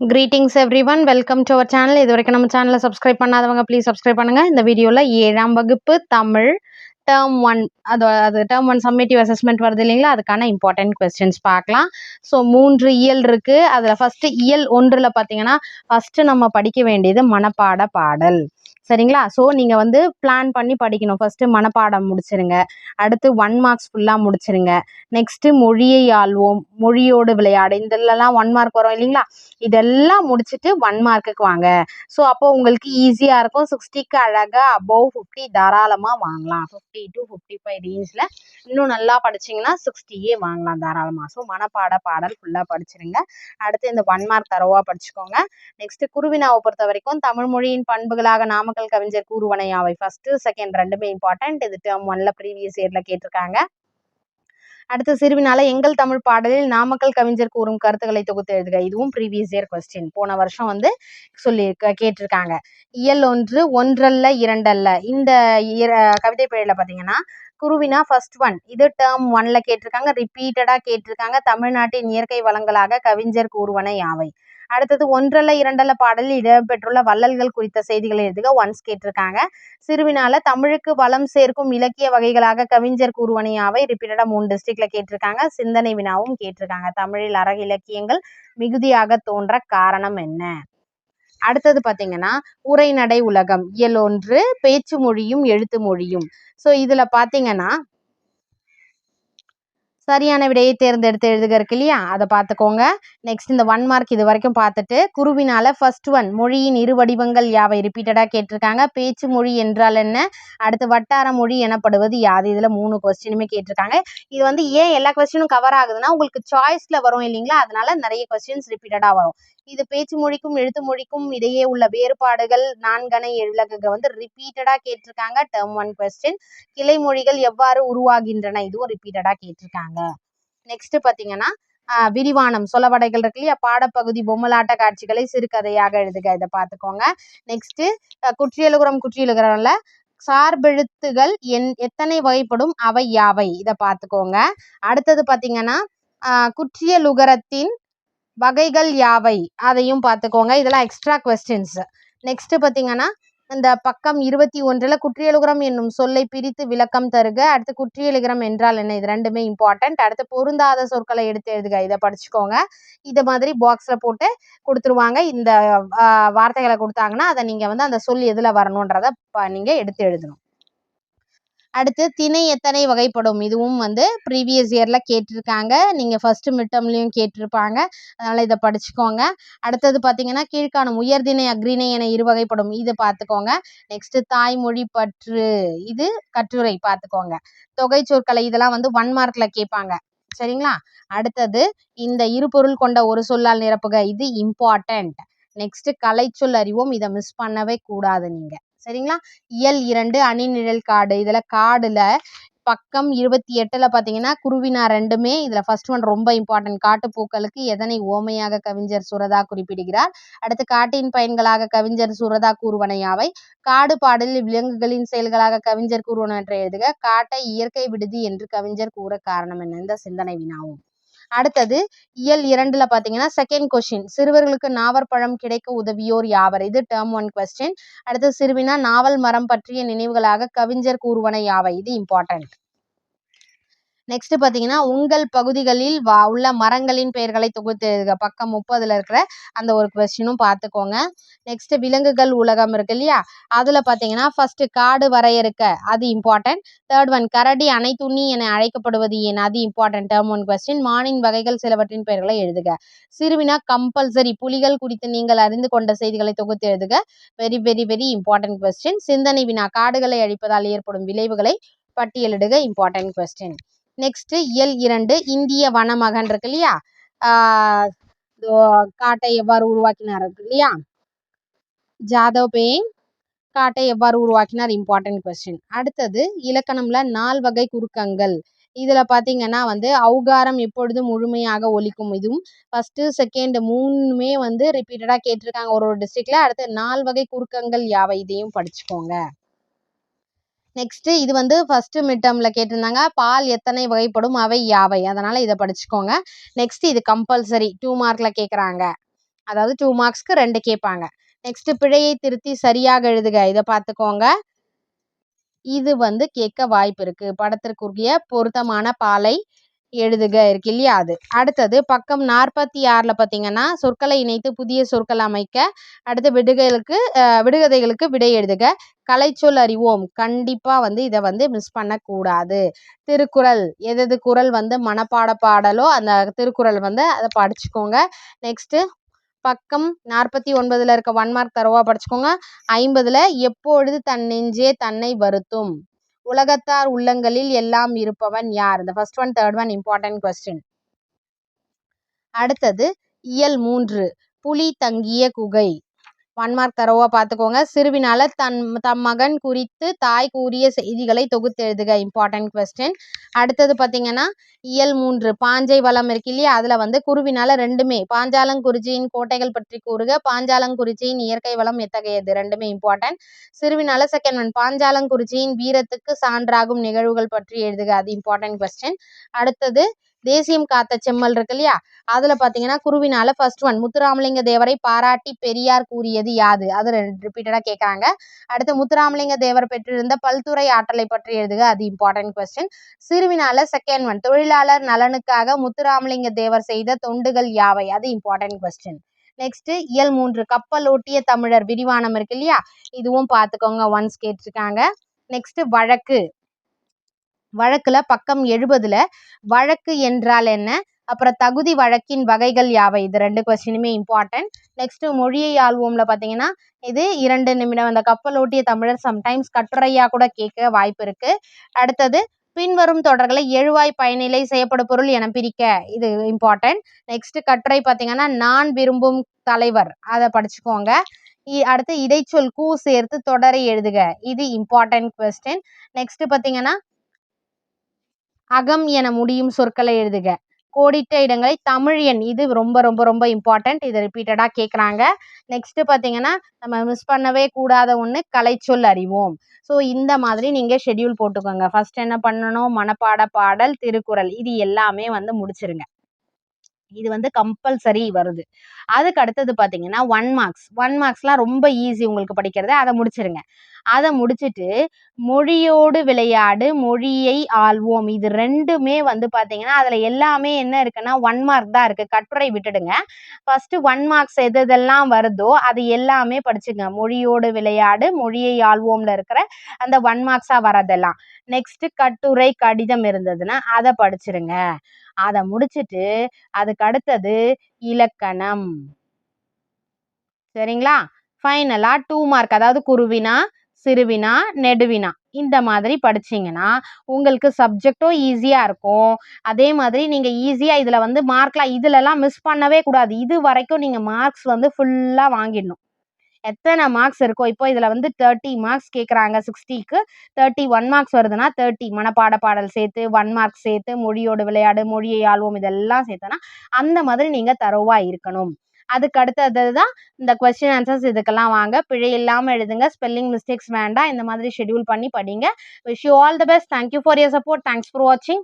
Greetings everyone welcome to our channel இது வரைக்கும் நம்ம சேனலை சப்ஸ்கிரைப் பண்ணாதவங்க ப்ளீஸ் சப்ஸ்கிரைப் பண்ணுங்கள் இந்த வீடியோவில் ஏழாம் வகுப்பு தமிழ் டேர்ம் ஒன் அது அது டேர்ம் ஒன் சம்மேட்டிவ் அசஸ்மெண்ட் வருது இல்லைங்களா? அதுக்கான இம்பார்ட்டன்ட் கொஸ்டின்ஸ் பார்க்கலாம். ஸோ மூன்று இயல் இருக்குது அதில் ஃபஸ்ட்டு இயல் ஒன்றில் பார்த்தீங்கன்னா ஃபஸ்ட்டு நம்ம படிக்க வேண்டியது மனப்பாட பாடல். சரிங்களா? ஸோ நீங்கள் வந்து பிளான் பண்ணி படிக்கணும். ஃபஸ்ட்டு மனப்பாடம் முடிச்சிருங்க. அடுத்து ஒன் மார்க்ஸ் ஃபுல்லாக முடிச்சிருங்க. நெக்ஸ்ட்டு மொழியை ஆள்வோம். மொழியோடு விளையாடு. இதெல்லாம் ஒன் மார்க் வரும் இல்லைங்களா? இதெல்லாம் முடிச்சுட்டு ஒன் மார்க்குக்கு வாங்க. ஸோ அப்போ உங்களுக்கு ஈஸியாக இருக்கும். சிக்ஸ்டிக்கு அழகாக அபவ் ஃபிஃப்டி தாராளமாக வாங்கலாம். ஃபிஃப்டி டு ஃபிஃப்டி ஃபைவ் ரேஞ்சில் இன்னும் நல்லா படிச்சிங்கன்னா சிக்ஸ்டியே வாங்கலாம் தாராளமாக ஸோ மனப்பாட பாடல் ஃபுல்லாக படிச்சிருங்க. அடுத்து இந்த ஒன் மார்க் தரவாக படிச்சுக்கோங்க. நெக்ஸ்ட்டு குருவினாவை பொறுத்த வரைக்கும் தமிழ் மொழியின் பண்புகளாக நாமக்கல் கவிஞர் கூறுவனையாவை ஃபஸ்ட்டு செகண்ட் ரெண்டுமே இம்பார்ட்டன்ட் இது டேர்ம் ஒன்ல ப்ரீவியஸ் இயரில் கேட்டிருக்காங்க. அடுத்து சிறுவினால எங்கள் தமிழ் பாடலில் நாமக்கல் கவிஞர் கூறும் கருத்துக்களை தொகுத்து எழுதுக. இதுவும் ப்ரீவியஸ் இயர் கொஸ்டின் போன வருஷம் வந்து சொல்லி க- கேட்டிருக்காங்க. இயல் ஒன்று ஒன்றல்ல இரண்டல்ல. இந்த கவிதை பேரில் பார்த்தீங்கன்னா குருவினா ஃபர்ஸ்ட் ஒன் இது டேர்ம் ஒன்ல கேட்டிருக்காங்க. ரிப்பீட்டடாக கேட்டிருக்காங்க. தமிழ்நாட்டின் இயற்கை வளங்களாக கவிஞர் கூறுவன யாவை? அடுத்தது ஒன்றல்ல இரண்டல்ல பாடலில் இடம்பெற்றுள்ள வள்ளல்கள் குறித்த செய்திகளை எழுதுக. ஒன்ஸ் கேட்டிருக்காங்க. சிறுவினால தமிழுக்கு வளம் சேர்க்கும் இலக்கிய வகைகளாக கவிஞர் கூறுவனையாவை ரிப்பீட்டடா மூணு டிஸ்ட்ரிக்ட்ல கேட்டிருக்காங்க. சிந்தனை வினாவும் கேட்டிருக்காங்க. தமிழில் அறக இலக்கியங்கள் மிகுதியாக தோன்ற காரணம் என்ன? அடுத்தது பார்த்தீங்கன்னா உரைநடை உலகம். இயல் ஒன்று பேச்சு மொழியும் எழுத்து மொழியும். ஸோ இதில் பார்த்தீங்கன்னா சரியான விடையை தேர்ந்தெடுத்து எழுதுக இருக்கு இல்லையா? அதை பார்த்துக்கோங்க. நெக்ஸ்ட் இந்த ஒன் மார்க் இது வரைக்கும் பார்த்துட்டு குருவினால ஃபர்ஸ்ட் ஒன் மொழியின் இரு வடிவங்கள் யாவை? ரிப்பீட்டடாக கேட்டிருக்காங்க. பேச்சு மொழி என்றால் என்ன? அடுத்து வட்டார மொழி எனப்படுவது யாது? இதில் மூணு கொஸ்டினுமே கேட்டிருக்காங்க. இது வந்து ஏன் எல்லா கொஸ்டினும் கவர் ஆகுதுன்னா உங்களுக்கு சாய்ஸில் வரும் இல்லைங்களா? அதனால நிறைய கொஸ்டின்ஸ் ரிப்பீட்டடாக வரும். இது பேச்சு மொழிக்கும் எழுத்து மொழிக்கும் இடையே உள்ள வேறுபாடுகள் நான்கனை விளக்குக வந்து ரிப்பீட்டடாக கேட்டிருக்காங்க. டேர்ம் ஒன் கொஸ்டின் கிளை மொழிகள் எவ்வாறு உருவாகின்றன? இதுவும் ரிப்பீட்டடாக கேட்டிருக்காங்க. நெக்ஸ்ட் பாத்தீங்கன்னா விரிவானம் சொலவடைகள் இருக்கு இல்லையா? பாடப்பகுதி பொம்மலாட்ட காட்சிகளை சிறுகதையாக எழுதுக. இதை பார்த்துக்கோங்க. நெக்ஸ்ட் குற்றியலுகுரம் குற்றியலுகுரம்ல சார்பெழுத்துகள் என் எத்தனை வகைப்படும்? அவை யாவை? இதை பார்த்துக்கோங்க. அடுத்தது பார்த்தீங்கன்னா குற்றியலுகரத்தின் வகைகள் யாவை? அதையும் பார்த்துக்கோங்க. இதெல்லாம் எக்ஸ்ட்ரா கொஸ்டின்ஸ் நெக்ஸ்ட் பார்த்தீங்கன்னா இந்த பக்கம் இருபத்தி ஒன்றில் குற்றியலுகரம் என்னும் சொல்லை பிரித்து விளக்கம் தருக. அடுத்து குற்றியலுகரம் என்றால் என்ன? இது ரெண்டுமே இம்பார்ட்டன்ட் அடுத்து பொருந்தாத சொற்களை எடுத்து எழுதுக. இதை படிச்சுக்கோங்க. இது மாதிரி பாக்ஸில் போட்டு கொடுத்துருவாங்க. இந்த வார்த்தைகளை கொடுத்தாங்கன்னா அதை நீங்கள் வந்து அந்த சொல் எதில் வரணுன்றதை ப நீங்கள் எடுத்து எழுதணும். அடுத்து திணை எத்தனை வகைப்படும்? இதுவும் வந்து ப்ரீவியஸ் இயரில் கேட்டிருக்காங்க. நீங்கள் ஃபஸ்ட்டு மிட்டம்லேயும் கேட்டிருப்பாங்க. அதனால் இதை படிச்சுக்கோங்க. அடுத்தது பார்த்தீங்கன்னா கீழ்காணும் உயர்திணை அக்ரிணை என இரு வகைப்படும். இது பார்த்துக்கோங்க. நெக்ஸ்ட்டு தாய்மொழி பற்று. இது கட்டுரை. பார்த்துக்கோங்க. தொகை சொற்களை இதெல்லாம் வந்து ஒன் மார்க்கில் கேட்பாங்க. சரிங்களா? அடுத்தது இந்த இரு பொருள் கொண்ட ஒரு சொல்லால் நிரப்புக. இது இம்பார்ட்டண்ட் நெக்ஸ்ட் கலைச்சொல் அறிவோம். இதை மிஸ் பண்ணவே கூடாது நீங்கள் சரிங்களா? இயல் இரண்டு அணிநிழல் காடு. இதில் காடில் பக்கம் இருபத்தி எட்டில் பார்த்தீங்கன்னா குருவினா ரெண்டுமே. இதில் ஃபர்ஸ்ட் ஒன் ரொம்ப இம்பார்ட்டன்ட் காட்டுப்பூக்களுக்கு எதனை ஓமையாக கவிஞர் சுரதா குறிப்பிடுகிறார்? அடுத்து காட்டின் பயன்களாக கவிஞர் சுரதா கூறுவனையாவை காடு பாடலில் விலங்குகளின் செயல்களாக கவிஞர் கூறுவனவற்றை எழுதுக. காட்டை இயற்கை விடுதி என்று கவிஞர் கூற காரணம் என்ன? இந்த சிந்தனை வினாவும். அடுத்தது இயல் இரண்டுல பார்த்தீங்கன்னா செகண்ட் கொஸ்டின் சிறுவர்களுக்கு நாவற்பழம் கிடைக்க உதவியோர் யாவர்? இது டேர்ம் ஒன் கொஸ்டின் அடுத்து சிறுவினா நாவல் மரம் பற்றிய நினைவுகளாக கவிஞர் கூறுவன யாவை? இது இம்பார்ட்டன்ட் நெக்ஸ்ட் பார்த்தீங்கன்னா உங்கள் பகுதிகளில் வா உள்ள மரங்களின் பெயர்களை தொகுத்து எழுதுக பக்கம் முப்பதில் இருக்கிற அந்த ஒரு கொஸ்டினும் பார்த்துக்கோங்க. நெக்ஸ்ட் விலங்குகள் உலகம் இருக்கு இல்லையா? அதில் பார்த்தீங்கன்னா ஃபர்ஸ்ட் காடு வரையறுக்க அது இம்பார்ட்டன்ட் தேர்ட் ஒன் கரடி அனைத்துண்ணி என அழைக்கப்படுவது ஏன்? அது இம்பார்ட்டன்ட் டேர்ம் ஒன் கொஸ்டின் மானின் வகைகள் சிலவற்றின் பெயர்களை எழுதுக. சிறுவினா கம்பல்சரி புலிகள் குறித்து நீங்கள் அறிந்து கொண்ட செய்திகளை தொகுத்து எழுதுக. Very very very important question சிந்தனை வினா காடுகளை அழிப்பதால் ஏற்படும் விளைவுகளை பட்டியலிடுக. இம்பார்ட்டன்ட் கொஸ்டின் நெக்ஸ்ட்டு இயல் இரண்டு இந்திய வனமகன் இருக்கு இல்லையா? காட்டை எவ்வாறு உருவாக்கினார் இருக்கு இல்லையா? ஜாதவ் பேங் காட்டை எவ்வாறு உருவாக்கினார்? இம்பார்ட்டன்ட் கொஸ்டின் அடுத்தது இலக்கணம்ல நால் வகை குறுக்கங்கள். இதுல பாத்தீங்கன்னா வந்து அவுகாரம் எப்பொழுதும் முழுமையாக ஒலிக்கும் இதுவும். ஃபர்ஸ்ட் செகண்ட் மூணுமே வந்து ரிப்பீட்டடா கேட்டிருக்காங்க ஒரு ஒரு டிஸ்ட்ரிக்ட்ல அடுத்து நால் வகை குறுக்கங்கள் யாவை? இதையும் படிச்சுக்கோங்க. நெக்ஸ்ட்டு இது வந்து ஃபஸ்ட்டு மிட் டேர்மில் கேட்டிருந்தாங்க. பால் எத்தனை வகைப்படும்? அவை யாவை? அதனால் இதை படிச்சுக்கோங்க. நெக்ஸ்ட்டு இது கம்பல்சரி டூ மார்க்கில் கேட்குறாங்க அதாவது டூ மார்க்ஸ்க்கு ரெண்டு கேட்பாங்க. நெக்ஸ்ட்டு பிழையை திருத்தி சரியாக எழுதுக. இதை பார்த்துக்கோங்க. இது வந்து கேட்க வாய்ப்பு இருக்குது படத்திற்குரிய பொருத்தமான பாலை எழுதுக இருக்கு இல்லையா அது. அடுத்தது பக்கம் நாற்பத்தி ஆறில் பார்த்தீங்கன்னா சொற்களை இணைத்து புதிய சொற்கள் அமைக்க அடுத்து விடுகைகளுக்கு விடுகதைகளுக்கு விடை எழுதுக. கலைச்சொல் அறிவோம். கண்டிப்பாக வந்து இதை வந்து மிஸ் பண்ணக்கூடாது. திருக்குறள் எதது குறள் வந்து மனப்பாட பாடலோ அந்த திருக்குறள் வந்து அதை படிச்சுக்கோங்க. நெக்ஸ்ட்டு பக்கம் நாற்பத்தி ஒன்பதில் இருக்க ஒன் மார்க் தரவா படிச்சுக்கோங்க. ஐம்பதில் எப்பொழுது தன் நெஞ்சே தன்னை வருத்தும்? உலகத்தார் உள்ளங்களில் எல்லாம் இருப்பவன் யார்? இந்த first one third one important question அடுத்தது இயல் மூன்று புலி தங்கிய குகை. ஒன் மார்க் தரவா பார்த்துக்கோங்க சிறுவினால தன் தம் மகன் குறித்து தாய் கூறிய செய்திகளை தொகுத்து எழுதுக. இம்பார்ட்டன்ட் கொஸ்டின் அடுத்தது பார்த்தீங்கன்னா இயல் மூன்று. பாஞ்சை வளம் இருக்கு இல்லையா? அதில் வந்து குருவினால ரெண்டுமே. பாஞ்சாலங்குறிச்சியின் கோட்டைகள் பற்றி கூறுக. பாஞ்சாலங்குறிச்சியின் இயற்கை வளம் எத்தகையது? ரெண்டுமே இம்பார்ட்டன்ட் சிறுவினால செகண்ட் ஒன் பாஞ்சாலங்குறிச்சியின் வீரத்துக்கு சான்றாகும் நிகழ்வுகள் பற்றி எழுதுக. அது இம்பார்ட்டன்ட் கொஸ்டின் அடுத்தது தேசியம் காத்த செம்மல் இருக்கு இல்லையா? அதில் பார்த்தீங்கன்னா குருவினால ஃபர்ஸ்ட் ஒன் முத்துராமலிங்க தேவரை பாராட்டி பெரியார் கூறியது யாது? அது ரிப்பீட்டடாக கேட்குறாங்க அடுத்து முத்துராமலிங்க தேவர் பெற்றிருந்த பல்துறை ஆற்றலை பற்றி எழுதுக. அது இம்பார்ட்டன்ட் கொஸ்டின் சிறுவினால செகண்ட் ஒன் தொழிலாளர் நலனுக்காக முத்துராமலிங்க தேவர் செய்த தொண்டுகள் யாவை? அது இம்பார்ட்டன்ட் கொஸ்டின் நெக்ஸ்ட் இயல் மூன்று. கப்பலோட்டிய தமிழர் விரிவானம் இருக்கு இல்லையா? இதுவும் பார்த்துக்கோங்க ஒன்ஸ் கேட்டிருக்காங்க. நெக்ஸ்ட் வழக்கு. வழக்கில் பக்கம் எழுபதில் வழக்கு என்றால் என்ன? அப்புறம் தகுதி வழக்கின் வகைகள் யாவை? இது ரெண்டு கொஸ்டினுமே இம்பார்ட்டன்ட் நெக்ஸ்ட்டு மொழியை ஆள்வோம்ல பார்த்தீங்கன்னா இது இரண்டு நிமிடம். அந்த கப்பலோட்டிய தமிழர் சம்டைம்ஸ் கட்டுரையாக கூட கேட்க வாய்ப்பு இருக்குது அடுத்தது பின்வரும் தொடர்களை எழுவாய் பயனிலை செய்யப்படும் பொருள் என பிரிக்க. இது இம்பார்ட்டன்ட் நெக்ஸ்ட் கட்டுரை பார்த்தீங்கன்னா நான் விரும்பும் தலைவர். அதை படிச்சுக்கோங்க. இ- அடுத்து இடைச்சொல் கூ சேர்த்து தொடரை எழுதுக. இது இம்பார்ட்டன்ட் கொஸ்டின் நெக்ஸ்ட் பார்த்தீங்கன்னா அகம் என முடியும் சொற்களை எழுதுக. கோடிட்ட இடங்களை தமிழ் எண். இது ரொம்ப ரொம்ப ரொம்ப இம்பார்ட்டன்ட் இதை ரிப்பீட்டடாக கேட்குறாங்க நெக்ஸ்ட்டு பார்த்தீங்கன்னா நம்ம மிஸ் பண்ணவே கூடாத ஒன்று கலைச்சொல் அறிவோம். ஸோ இந்த மாதிரி நீங்கள் ஷெட்யூல் போட்டுக்கோங்க. ஃபஸ்ட் என்ன பண்ணணும்? மனப்பாட பாடல் திருக்குறள். இது எல்லாமே வந்து முடிச்சிருங்க. இது வந்து கம்பல்சரி வருது. அதுக்கு அடுத்தது பார்த்தீங்கன்னா ஒன் மார்க்ஸ் ஒன் மார்க்ஸ்லாம் ரொம்ப ஈஸி உங்களுக்கு படிக்கிறது. அதை முடிச்சிருங்க. அதை முடிச்சிட்டு மொழியோடு விளையாடு மொழியை ஆள்வோம். இது ரெண்டுமே வந்து பார்த்தீங்கன்னா அதில் எல்லாமே என்ன இருக்குன்னா ஒன் மார்க் தான் இருக்குது கட்டுரை விட்டுடுங்க. ஃபஸ்ட்டு ஒன் மார்க்ஸ் எது எதெல்லாம் வருதோ அது எல்லாமே படிச்சுங்க. மொழியோடு விளையாடு மொழியை ஆள்வோம்ல இருக்கிற அந்த ஒன் மார்க்ஸாக வரதெல்லாம் நெக்ஸ்ட்டு கட்டுரை கடிதம் இருந்ததுன்னா அதை படிச்சிருங்க. அதை முடிச்சுட்டு அதுக்கு அடுத்தது இலக்கணம். சரிங்களா? ஃபைனலாக டூ மார்க் அதாவது குருவினா சிறுவினா நெடுவினா இந்த மாதிரி படிச்சீங்கன்னா உங்களுக்கு சப்ஜெக்டும் ஈஸியாக இருக்கும். அதே மாதிரி நீங்கள் ஈஸியாக இதில் வந்து மார்க்லாம் இதுலலாம் மிஸ் பண்ணவே கூடாது. இது வரைக்கும் நீங்கள் மார்க்ஸ் வந்து ஃபுல்லாக வாங்கிடணும். எத்தனை மார்க்ஸ் இருக்கோ இப்போ இதில் வந்து தேர்ட்டி மார்க்ஸ் கேட்குறாங்க சிக்ஸ்டிக்கு தேர்ட்டி ஒன் மார்க்ஸ் வருதுன்னா தேர்ட்டி மனப்பாட பாடல் சேர்த்து ஒன் மார்க் சேர்த்து மொழியோடு விளையாடு மொழியை ஆழ்வோம் இதெல்லாம் சேர்த்தனா அந்த மாதிரி நீங்கள் தரோவாக இருக்கணும். அதுக்கு அடுத்தது தான் இந்த கொஸ்டின் ஆன்சர்ஸ் இதுக்கெல்லாம் வாங்க. பிழை இல்லாமல் எழுதுங்க ஸ்பெல்லிங் மிஸ்டேக்ஸ் வேண்டாம் இந்த மாதிரி ஷெட்யூல் பண்ணி படிங்க. Wish you all the best thank you for your support thanks for வாட்சிங்